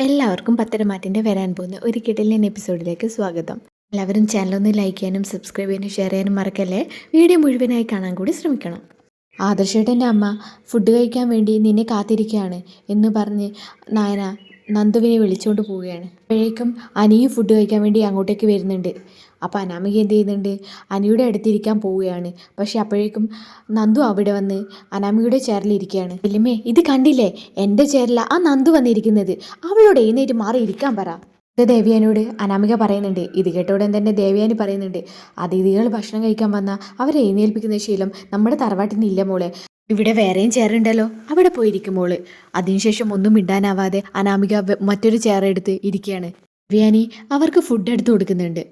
എല്ലാവർക്കും പത്തരമാറ്റിന്റെ വരാൻ പോകുന്ന ഒരു കിടലിൻ എപ്പിസോഡിലേക്ക് സ്വാഗതം. എല്ലാവരും ചാനലൊന്ന് ലൈക്ക് ചെയ്യാനും സബ്സ്ക്രൈബ് ചെയ്യാനും ഷെയർ ചെയ്യാനും മറക്കല്ലേ? വീഡിയോ മുഴുവനായി കാണാൻ കൂടി ശ്രമിക്കണം. ആദർശേട്ടന്റെ അമ്മ ഫുഡ് കഴിക്കാൻ വേണ്ടി നിന്നെ കാത്തിരിക്കുകയാണ് എന്ന് പറഞ്ഞ് നായന നന്ദുവിനെ വിളിച്ചുകൊണ്ട് പോവുകയാണ്. അപ്പോഴേക്കും അനിയും ഫുഡ് കഴിക്കാൻ വേണ്ടി അങ്ങോട്ടേക്ക് വരുന്നുണ്ട്. അപ്പോൾ അനാമിക എന്ത് ചെയ്യുന്നുണ്ട്? അനിയുടെ അടുത്തിരിക്കാൻ പോവുകയാണ്. പക്ഷെ അപ്പോഴേക്കും നന്ദു അവിടെ വന്ന് അനാമികയുടെ ചേരലിരിക്കുകയാണ് ഇല്ലമ്മേ ഇത് കണ്ടില്ലേ? എന്റെ ചേരല ആ നന്ദു വന്നിരിക്കുന്നത്. അവളോട് എഴുന്നേറ്റ് മാറി ഇരിക്കാൻ പറ. ഇത് ദേവിയാനോട് അനാമിക പറയുന്നുണ്ട്. ഇത് കേട്ടോടെ തന്നെ ദേവിയാനി പറയുന്നുണ്ട്. അതിഥികൾ ഭക്ഷണം കഴിക്കാൻ വന്നാൽ അവരെ എഴുന്നേൽപ്പിക്കുന്ന ശീലം നമ്മുടെ തറവാട്ടിൽ നിന്നില്ല മോളെ. ഇവിടെ വേറെയും ചേറുണ്ടല്ലോ അവിടെ പോയിരിക്കും മോൾ. അതിനുശേഷം ഒന്നും ഇടാനാവാതെ അനാമിക മറ്റൊരു ചേർ എടുത്ത് ഇരിക്കുകയാണ്. വ്യാനി അവർക്ക് ഫുഡ് എടുത്തു കൊടുക്കുന്നുണ്ട്.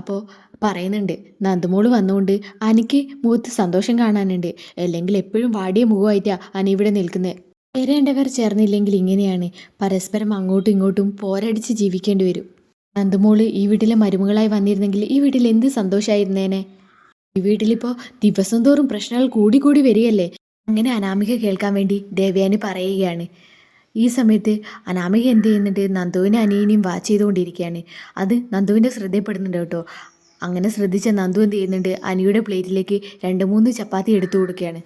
അപ്പോൾ പറയുന്നുണ്ട് നന്ദുമോൾ വന്നുകൊണ്ട് അനിക്ക് മുഖത്ത് സന്തോഷം കാണാനുണ്ട്. അല്ലെങ്കിൽ എപ്പോഴും വാടിയ മുഖമായിട്ടാ അനി ഇവിടെ നിൽക്കുന്നത് വരേണ്ടവർ ചേർന്നില്ലെങ്കിൽ ഇങ്ങനെയാണ്. പരസ്പരം അങ്ങോട്ടും ഇങ്ങോട്ടും പോരടിച്ച് ജീവിക്കേണ്ടി വരും. നന്ദുമോൾ ഈ വീട്ടിലെ മരുമകളായി വന്നിരുന്നെങ്കിൽ ഈ വീട്ടിൽ എന്ത് സന്തോഷമായിരുന്നേനെ ഈ വീട്ടിലിപ്പോൾ ദിവസം തോറും പ്രശ്നങ്ങൾ കൂടി കൂടി വരികയല്ലേ? അങ്ങനെ അനാമിക കേൾക്കാൻ വേണ്ടി ദേവയാനി പറയുകയാണ്. ഈ സമയത്ത് അനാമിക എന്ത് ചെയ്യുന്നുണ്ട്? നന്ദുവിനെ അനിയനെയും വാച്ച് ചെയ്തുകൊണ്ടിരിക്കുകയാണ്. അത് നന്ദുവിന്റെ ശ്രദ്ധയപ്പെടുന്നുണ്ട് കേട്ടോ. അങ്ങനെ ശ്രദ്ധിച്ച നന്ദു എന്ത് ചെയ്യുന്നുണ്ട്? അനിയുടെ പ്ലേറ്റിലേക്ക് രണ്ട് മൂന്ന് ചപ്പാത്തി എടുത്തു കൊടുക്കുകയാണ്.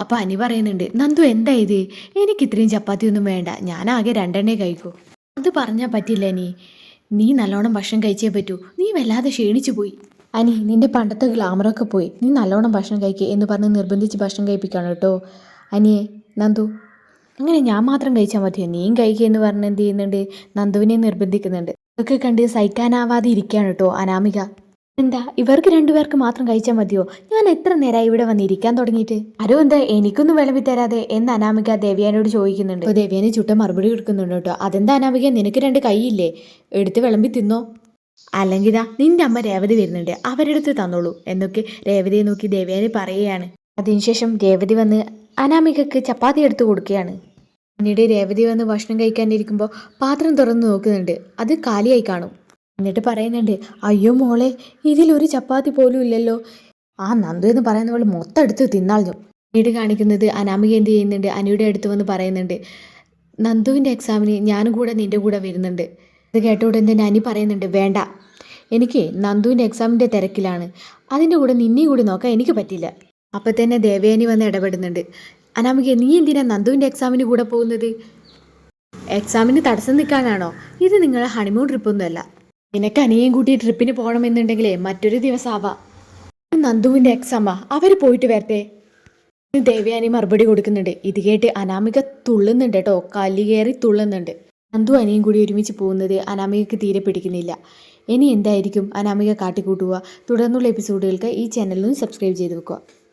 അപ്പോൾ അനി പറയുന്നുണ്ട് നന്ദു എന്താ ഇത്? എനിക്ക് ഇത്രയും ചപ്പാത്തി ഒന്നും വേണ്ട. ഞാൻ ആകെ രണ്ടെണ്ണേ കഴിക്കൂ. അത് പറഞ്ഞാൽ പറ്റില്ല അനി. നീ നല്ലോണം ഭക്ഷണം കഴിച്ചേ പറ്റൂ. നീ വല്ലാതെ ക്ഷീണിച്ചു പോയി. അനി നിന്റെ പണ്ടത്തെ ഗ്ലാമറൊക്കെ പോയി. നീ നല്ലോണം ഭക്ഷണം കഴിക്കുക എന്ന് പറഞ്ഞ് നിർബന്ധിച്ച് ഭക്ഷണം കഴിപ്പിക്കുകയാണ് കേട്ടോ. അനിയെ നന്ദു. അങ്ങനെ ഞാൻ മാത്രം കഴിച്ചാൽ മതിയോ? നീയും കഴിക്കുക എന്ന് പറഞ്ഞ് എന്ത് ചെയ്യുന്നുണ്ട്? നന്ദുവിനെ നിർബന്ധിക്കുന്നുണ്ട്. ഇതൊക്കെ കണ്ട് സഹിക്കാനാവാതെ ഇരിക്കുകയാണ് കേട്ടോ അനാമിക. എന്താ ഇവർക്ക് രണ്ടുപേർക്ക് മാത്രം കഴിച്ചാൽ മതിയോ? ഞാൻ എത്ര നേരമായി ഇവിടെ വന്നിരിക്കാൻ തുടങ്ങിയിട്ട്? ആരോ എന്താ എനിക്കൊന്നും വിളമ്പി തരാതെ എന്ന് അനാമിക ദേവ്യാനോട് ചോദിക്കുന്നുണ്ട്. അപ്പോൾ ദേവ്യാന് ചുട്ട മറുപടി കൊടുക്കുന്നുണ്ട് കേട്ടോ. അതെന്താ അനാമിക? നിനക്ക് രണ്ട് കൈയില്ലേ? എടുത്ത് വിളമ്പി തിന്നോ? അല്ലെങ്കിൽ ഇതാ നിന്റെ അമ്മ രേവതി വരുന്നുണ്ട് അവരുടെ അടുത്ത് തന്നോളൂ എന്നൊക്കെ രേവതിയെ നോക്കി ദേവയാനി പറയുകയാണ്. അതിനുശേഷം രേവതി വന്ന് അനാമികക്ക് ചപ്പാത്തി എടുത്തു കൊടുക്കുകയാണ്. പിന്നീട് രേവതി വന്ന് ഭക്ഷണം കഴിക്കാനിരിക്കുമ്പോൾ പാത്രം തുറന്ന് നോക്കുന്നുണ്ട് അത് കാലിയായി കാണും. എന്നിട്ട് പറയുന്നുണ്ട് അയ്യോ മോളെ ഇതിലൊരു ചപ്പാത്തി പോലും ഇല്ലല്ലോ. ആ നന്ദു എന്ന് പറയുന്നവൾ മൊത്തം എടുത്ത് തിന്നാളഞ്ഞു. പിന്നീട് കാണിക്കുന്നത് അനാമിക എന്ത് ചെയ്യുന്നുണ്ട് അനിയുടെ അടുത്ത് വന്ന് പറയുന്നുണ്ട് നന്ദുവിന്റെ എക്സാമിന് ഞാനും കൂടെ നിന്റെ കൂടെ വരുന്നുണ്ട്. ഇത് കേട്ട ഉടൻ തന്നെ അനി പറയുന്നുണ്ട് വേണ്ട. എനിക്ക് നന്ദുവിന്റെ എക്സാമിന്റെ തിരക്കിലാണ്. അതിന്റെ കൂടെ നിന്നെയും കൂടി നോക്കാൻ എനിക്ക് പറ്റില്ല. അപ്പം തന്നെ ദേവയാനി വന്ന് ഇടപെടുന്നുണ്ട്. അനാമിക നീ എന്തിനാ നന്ദുവിന്റെ എക്സാമിന് കൂടെ പോകുന്നത്? എക്സാമിന് തടസ്സം നിൽക്കാനാണോ? ഇത് നിങ്ങളെ ഹണിമൂൺ ട്രിപ്പൊന്നുമല്ല. നിനക്ക് അനിയും കൂട്ടി ട്രിപ്പിന് പോകണമെന്നുണ്ടെങ്കിലേ മറ്റൊരു ദിവസം ആവാം ഇത് നന്ദുവിന്റെ എക്സാമാ. അവർ പോയിട്ട് വരട്ടെ. ദേവയാനി മറുപടി കൊടുക്കുന്നുണ്ട്. ഇത് കേട്ട് അനാമിക തുള്ളുന്നുണ്ട് കേട്ടോ. കല്ലുകയറി തുള്ളുന്നുണ്ട്. നന്ദു അനിയും കൂടി ഒരുമിച്ച് പോകുന്നത് അനാമികക്ക് തീരെ പിടിക്കുന്നില്ല. ഇനി എന്തായിരിക്കും? അനാമിക കാട്ടിക്കൂട്ടുക. തുടർന്നുള്ള എപ്പിസോഡുകൾക്ക് ഈ ചാനലിൽ സബ്സ്ക്രൈബ് ചെയ്ത് വെക്കുക.